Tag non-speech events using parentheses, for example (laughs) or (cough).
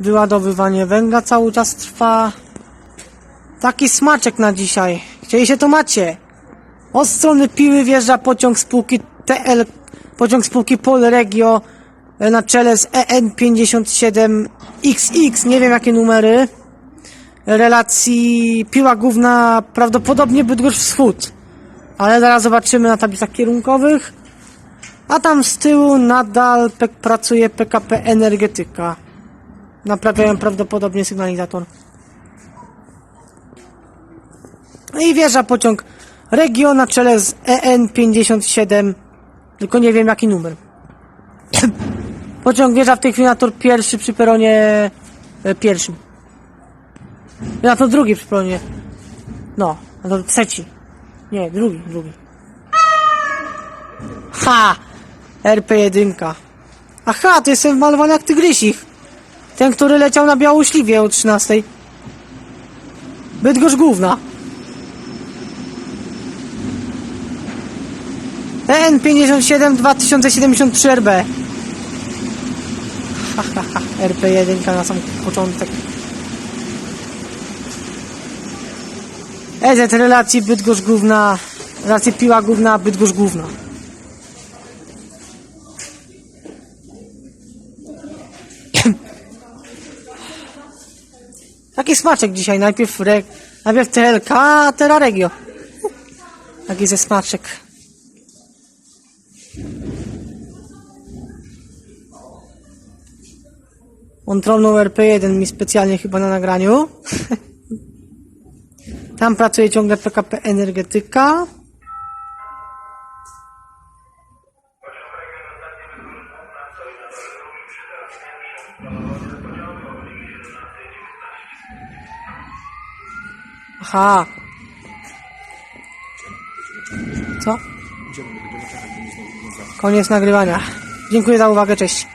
Wyładowywanie węgla cały czas trwa. Taki smaczek na dzisiaj. Chcieli się to macie. Od strony Piły wjeżdża pociąg spółki TL, pociąg spółki Polregio e, na czele z EN57XX, nie wiem jakie numery. Relacji Piła Główna prawdopodobnie Bydgoszcz Wschód. Ale zaraz zobaczymy na tablicach kierunkowych. A tam z tyłu nadal pracuje PKP Energetyka. Naprawiają prawdopodobnie sygnalizator. I wjeżdża pociąg Regio na czele z EN57. Tylko nie wiem jaki numer. (laughs) pociąg wjeżdża w tej chwili na tor pierwszy przy peronie e, pierwszym. Na to drugi przy peronie. No, na to trzeci. Nie, drugi, drugi. Ha! RP1. Aha, to jestem malowany jak tygrysich. Ten, który leciał na Białośliwie o 13. Bydgoszcz Główna. EN57 2073 RB. Ha. RP1 na sam początek. EZ relacji Bydgoszcz Główna. Relacji Piła Główna, Bydgoszcz Główna. Taki smaczek dzisiaj. Najpierw, re, najpierw TLK, a teraz Regio. Taki ze smaczek. Kontrolną RP1 mi specjalnie chyba na nagraniu. (laughs) Tam pracuje ciągle PKP Energetyka. Aha. Co? Koniec nagrywania. Dziękuję za uwagę, cześć.